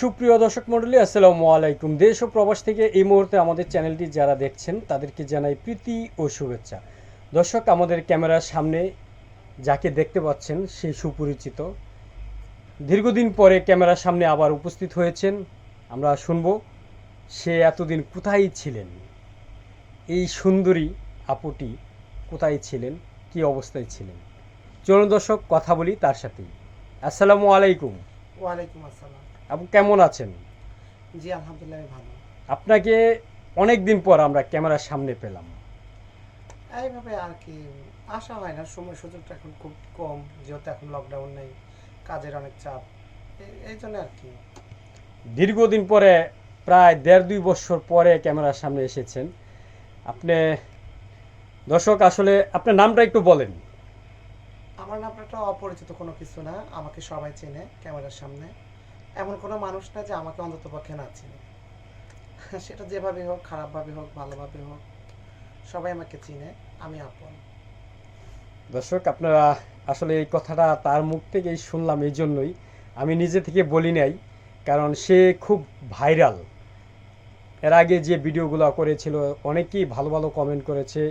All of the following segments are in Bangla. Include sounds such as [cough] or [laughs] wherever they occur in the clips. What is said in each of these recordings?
সুপ্রিয় দর্শক মণ্ডলী, আসসালামু আলাইকুম। দেশ ও প্রবাস থেকে এই মুহূর্তে আমাদের চ্যানেলটি যারা দেখছেন, তাদেরকে জানাই প্রীতি ও শুভেচ্ছা। দর্শক, আমাদের ক্যামেরার সামনে যাকে দেখতে পাচ্ছেন, সে সুপরিচিত। দীর্ঘদিন পরে ক্যামেরার সামনে আবার উপস্থিত হয়েছেন। আমরা শুনব, সে এতদিন কোথায় ছিলেন? এই সুন্দরী আপুটি কোথায় ছিলেন? কি অবস্থায় ছিলেন? চলুন দর্শক, কথা বলি তার সাথেই। আসসালামু আলাইকুম। ওয়ালাইকুম আসসালাম। আপু কেমন আছেন? জি আলহামদুলিল্লাহ ভালো। আপনাকে অনেক দিন পর আমরা ক্যামেরার সামনে পেলাম। এইভাবে আর কি আসা হয় না সময় সুযোগটা এখন খুব কম যেহেতু এখন লকডাউন নেই কাজের অনেক চাপ। এই- এই জন্য আর কি। দীর্ঘদিন পরে প্রায় দেড় দুই বছর পরে ক্যামেরার সামনে এসেছেন। আপনি দর্শক আসলে আপনার নামটা একটু বলেন। আমার নামটা অপরিচিত কোনো কিছু না আমাকে সবাই চেনে ক্যামেরার সামনে। এমন কোনো মানুষ না যে আমাকে অন্তত পক্ষে না চিনে। সেটা যেভাবে হোক, খারাপভাবে হোক, ভালোভাবে হোক, সবাই আমাকে চিনে, আমি আপন। দর্শক, আপনারা আসলে এই কথাটা তার মুখ থেকেই শুনলাম এই জন্যই আমি নিজে থেকে বলি নাই, কারণ সে খুব ভাইরাল। এর আগে যে ভিডিওগুলো করেছিল, অনেকেই ভালো ভালো কমেন্ট করেছে।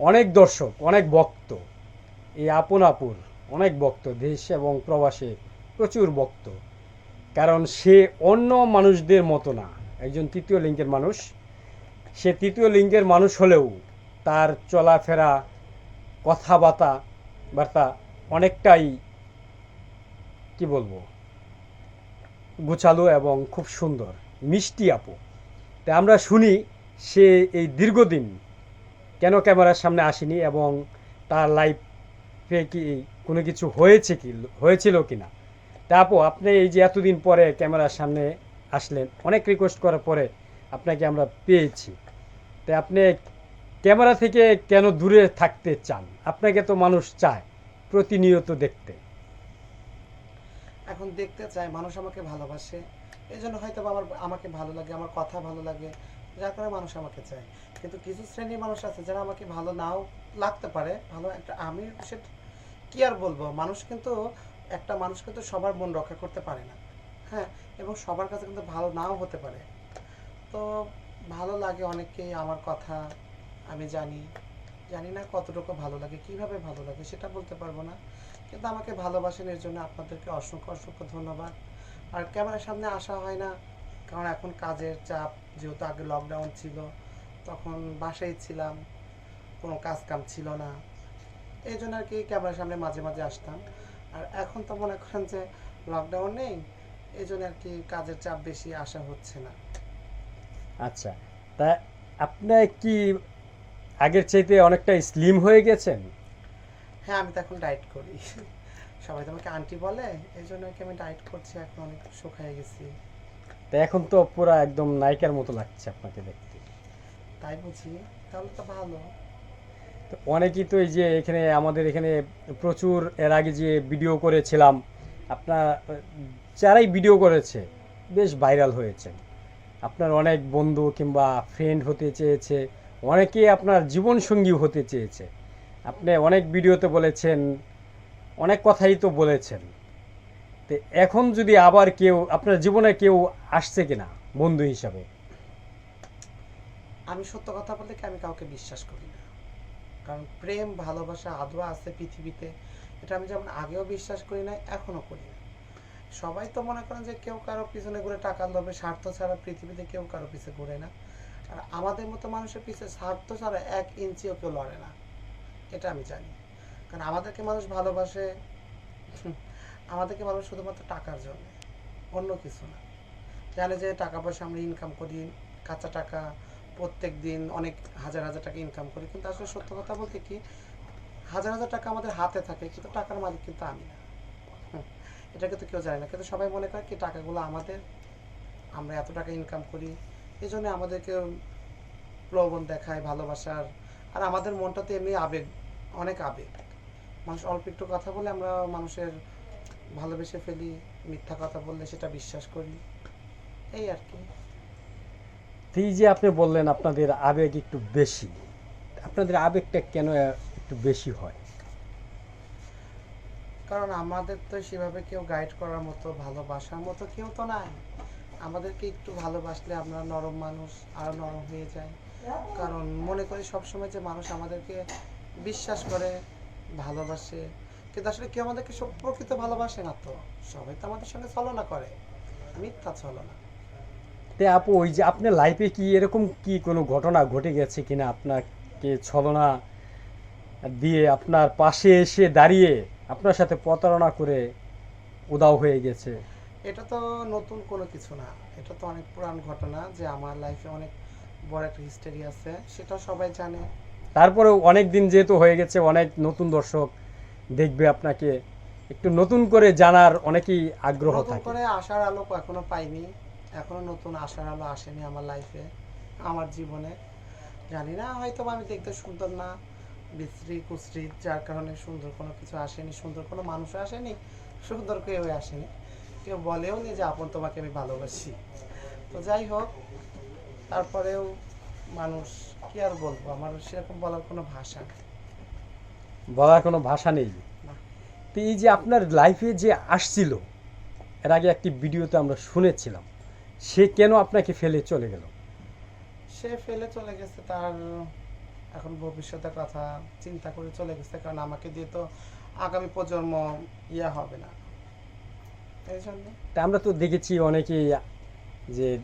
অনেক দর্শক, অনেক বক্ত এই আপন আপুর অনেক বক্ত দেশ এবং প্রবাসে প্রচুর ভক্ত। কারণ সে অন্য মানুষদের মতো না। একজন তৃতীয় লিঙ্গের মানুষ। সে তৃতীয় লিঙ্গের মানুষ হলেও তার চলাফেরা, কথাবার্তা, বার্তা অনেকটাই, কি বলব, গোছালো এবং খুব সুন্দর, মিষ্টি আপু। তাই আমরা শুনি সে এই দীর্ঘদিন কেন ক্যামেরার সামনে আসেনি এবং তার লাইফে কি কোনো কিছু হয়েছে কি, হয়েছিল কি না তা আপু, আপনি এই যে এতদিন পরে ক্যামেরার সামনে আসলেন, অনেক রিকোয়েস্ট করার পরে আপনাকে আমরা পেয়েছি। তাই আপনি ক্যামেরা থেকে কেন দূরে থাকতে চান? আপনাকে তো মানুষ চায় প্রতিনিয়ত দেখতে। এখন দেখতে চাই মানুষ আমাকে ভালোবাসে। এই জন্য হয়তো আমার, আমাকে ভালো লাগে, আমার কথা ভালো লাগে, যার কারণে মানুষ আমাকে চায়। কিন্তু কিছু শ্রেণির মানুষ আছে যারা আমাকে ভালো নাও লাগতে পারে, ভালো একটা আমি সেটা কি আর বলব? মানুষ কিন্তু একটা মানুষ কিন্তু সবার মন রক্ষা করতে পারে না। হ্যাঁ এবং সবার কাছে কিন্তু ভালো নাও হতে পারে। তো ভালো লাগে অনেককেই আমার কথা, আমি জানি। জানি না কতটুকু ভালো লাগে, কীভাবে ভালো লাগে সেটা বলতে পারব না। কিন্তু আমাকে ভালোবাসেন এর জন্য আপনাদেরকে অসংখ্য অসংখ্য ধন্যবাদ। আর ক্যামেরার সামনে আসা হয় না, কারণ এখন কাজের চাপ, যেহেতু আগে লকডাউন ছিল, তখন বাসায় ছিলাম, কোনো কাজ কাম ছিল না। এই জন্য আর কি ক্যামেরার সামনে মাঝে মাঝে আসতাম। আর এখন তো মনে করেন যে লকডাউন নেই এই জন্য আর কি কাজের চাপ বেশি আসা হচ্ছে না। আচ্ছা তা আপনি কি আগের চাইতে অনেকটা স্লিম হয়ে গেছেন? হ্যাঁ আমি তো এখন ডায়েট করি। সবাই তো আমাকে আন্টি বলে এই জন্য আর কি আমি ডায়েট করছি এখন অনেক শুকায় গেছি। তা এখন তো পুরো একদম নায়িকার মতো লাগছে আপনাকে দেখতে। তাই বুঝি তাহলে তো ভালো। তো অনেকেই তো এই যে এখানে আমাদের এখানে প্রচুর এর আগে যে ভিডিও করেছিলাম, আপনার, যারাই ভিডিও করেছে, বেশ ভাইরাল হয়েছে। আপনার অনেক বন্ধু কিংবা ফ্রেন্ড হতে চেয়েছে অনেকেই আপনার জীবনসঙ্গী হতে চেয়েছে। আপনি অনেক ভিডিওতে বলেছেন, অনেক কথাই তো বলেছেন। তো এখন যদি আবার কেউ, আপনার জীবনে কেউ আসছে কিনা বন্ধু হিসাবে? আমি সত্য কথা বলতে কি আমি কাউকে বিশ্বাস করি না। কারণ প্রেম, ভালোবাসা আদৌ আছে পৃথিবীতে। এটা আমি যেমন আগেও বিশ্বাস করি না এখনও করি না সবাই তো মনে করেন যে কেউ কারও পিছনে ঘুরে টাকা লোভে, স্বার্থ ছাড়া পৃথিবীতে কেউ কারও পিছে ঘুরে না। আর আমাদের মতো মানুষের পিছনে স্বার্থ ছাড়া এক ইঞ্চিও কেউ লড়ে না। এটা আমি জানি। কারণ আমাদেরকে মানুষ ভালোবাসে, আমাদেরকে মানুষ শুধুমাত্র টাকার জন্য, অন্য কিছু না। জানে যে টাকা পয়সা আমরা ইনকাম করি, কাঁচা টাকা প্রত্যেক দিন অনেক হাজার হাজার টাকা ইনকাম করি। কিন্তু আসলে সত্য কথা বলতে কি, হাজার হাজার টাকা আমাদের হাতে থাকে, কিন্তু টাকার মালিক কিন্তু আমি না। [laughs] এটা কিন্তু কেউ জানে না। কিন্তু সবাই মনে করে কি, টাকাগুলো আমাদের, আমরা এত টাকা ইনকাম করি। এই জন্য আমাদেরকে প্রলোভন দেখায়, ভালোবাসার। আর আমাদের মনটা তো এমনি আবেগ, অনেক আবেগ। মানুষ অল্প একটু কথা বলে আমরা মানুষের ভালোবেসে ফেলি, মিথ্যা কথা বললে সেটা বিশ্বাস করি। এই আর কি। এই যে আপনি বললেন আপনাদের আবেগ একটু বেশি, আপনাদের আবেগটা কেন একটু বেশি হয়? কারণ আমাদের তো সেভাবে কেউ গাইড করার মতো, ভালোবাসার মতো কেউ তো নাই। আমাদেরকে একটু ভালোবাসলে আমরা নরম মানুষ, আরও নরম হয়ে যায় কারণ মনে করি সবসময় যে মানুষ আমাদেরকে বিশ্বাস করে, ভালোবাসে। কিন্তু আসলে কেউ আমাদেরকে প্রকৃত ভালোবাসে না তো। সবাই তো আমাদের সঙ্গে ছলনা করে, মিথ্যা ছলনা। তে আপু ওই যে আপনার লাইফে কি এরকম কি কোনো ঘটনা ঘটে গেছে কিনা আপনাকে ছলনা দিয়ে আপনার পাশে এসে দাঁড়িয়ে আপনার সাথে প্রতারণা করে উদাও হয়ে গেছে? এটা তো নতুন কোনো কিছু না। এটা তো অনেক পুরান ঘটনা যে আমার লাইফে অনেক বড় একটা হিস্টোরি আছে সেটা সবাই জানে। তারপরে অনেক দিন যেহেতু হয়ে গেছে অনেক নতুন দর্শক দেখবে আপনাকে। একটু নতুন করে জানার অনেকেই আগ্রহ নতুন থাকে। করে আশার আলো এখনও পাইনি। এখনও নতুন আশার আলো আসেনি আমার লাইফে আমার জীবনে। জানি না হয়তো আমি দেখতে সুন্দর না বিশ্রী কুশ্রী যার কারণে সুন্দর কোনো কিছু আসেনি সুন্দর কোনো মানুষ আসেনি সুন্দর কেউ আসেনি। কেউ বলেও নি যে আপন তোমাকে আমি ভালোবাসি। তো যাই হোক তারপরেও মানুষ কি আর বলব? আমার সেরকম বলার কোনো ভাষা বলার কোনো ভাষা নেই? তো এই যে আপনার লাইফে যে আসছিল এর আগে একটি ভিডিওতে আমরা শুনেছিলাম। সে কেন আপনাকে ফেলে চলে গেল? সে ফেলে চলে গেছে তার এখন ভবিষ্যতের কথা চিন্তা করে চলে গেছে কারণ আমাকে দিয়ে তো আগামী প্রজন্ম ইয়া হবে না। এই জন্য। তা আমরা তো দেখেছি অনেকেই যে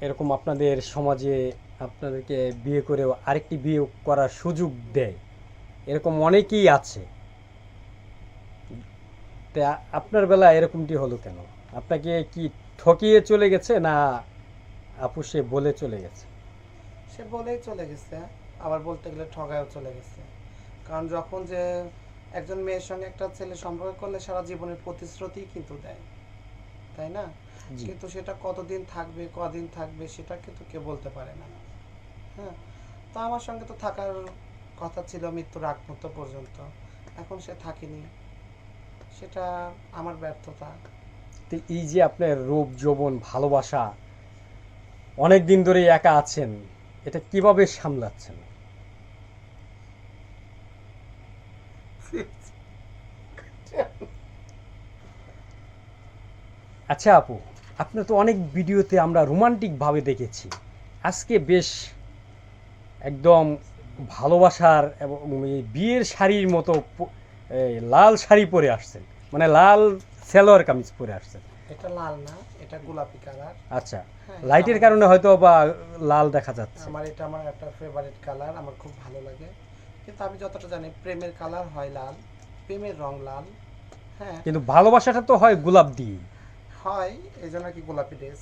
এরকম আপনাদের সমাজে আপনাদেরকে বিয়ে করে আরেকটি বিয়ে করার সুযোগ দেয়। এরকম অনেকেই আছে। তা আপনার বেলা এরকমটি হলো কেন? আপনাকে কি ঠকিয়ে চলে গেছে না আপু সে বলে চলে গেছে? সে বলেই চলে গেছে আবার বলতে গেলে ঠগায়ও চলে গেছে। কারণ যখন যে একজন মেয়ের সঙ্গে একটা ছেলে সম্পর্ক করলে সারা জীবনের প্রতিশ্রুতি কিন্তু দেয় তাই না? কিন্তু সেটা কতদিন থাকবে কদিন থাকবে সেটা কিন্তু কেউ বলতে পারে না। হ্যাঁ তো আমার সঙ্গে তো থাকার কথা ছিল মৃত্যুর আগ মুহূর্ত পর্যন্ত। এখন সে থাকেনি। সেটা আমার ব্যর্থতা। তো এই যে আপনার রূপ, যৌবন, ভালোবাসা, অনেক দিন ধরে একা আছেন, এটা কীভাবে সামলাচ্ছেন? আচ্ছা আপু, আপনার তো অনেক ভিডিওতে আমরা রোমান্টিক ভাবে দেখেছি। আজকে বেশ একদম ভালোবাসার এবং বিয়ের শাড়ির মতো লাল শাড়ি পরে আসছেন। মানে লাল সেলোয়ার কামিজ পরে আসছেন এটা লাল না এটা গোলাপি কালার। আচ্ছা হ্যাঁ, লাইটের কারণে হয়তো বা লাল দেখা যাচ্ছে। আমার এটা আমার একটা ফেভারিট কালার আমার খুব ভালো লাগে। কিন্তু আমি যতটা জানি প্রেমের কালার হয় লাল প্রেমের রং লাল। হ্যাঁ। কিন্তু ভালোবাসাটা তো হয় গোলাপ দিয়ে হয় এই জন্য কি গোলাপি ড্রেস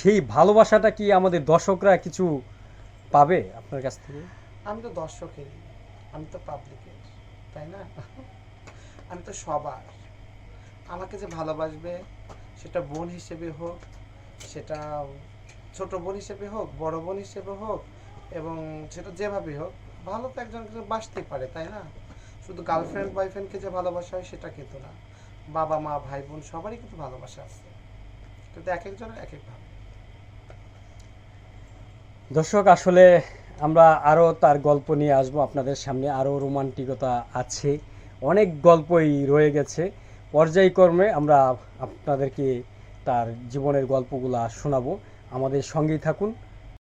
সেই ভালোবাসাটা কি আমাদের দর্শকরা কিছু পাবে আপনার কাছ থেকে? আমি তো দর্শকের আমি তো পাবলিকের তাই না? আমি তো সবার। আমাকে যে ভালোবাসবে, সেটা বোন হিসেবে হোক, সেটা ছোট বোন হিসেবে হোক, বড় বোন হিসেবে হোক, এবং সেটা যেভাবে হোক, ভালো তো একজন একজন বাসতেই পারে, তাই না? শুধু গার্লফ্রেন্ড বয়ফ্রেন্ডকে যে ভালোবাসা হয়, সেটা কিন্তু না। বাবা, মা, ভাই, বোন, সবারই কিন্তু ভালোবাসা আছে। কিন্তু এক একজনের এক একভাবে দর্শক, আসলে আমরা আরও তার গল্প নিয়ে আসব। আপনাদের সামনে আরও রোমান্টিকতা আছে। অনেক গল্পই রয়ে গেছে। পর্যায়ক্রমে আমরা আপনাদেরকে তার জীবনের গল্পগুলা শোনাবো। আমাদের সঙ্গেই থাকুন।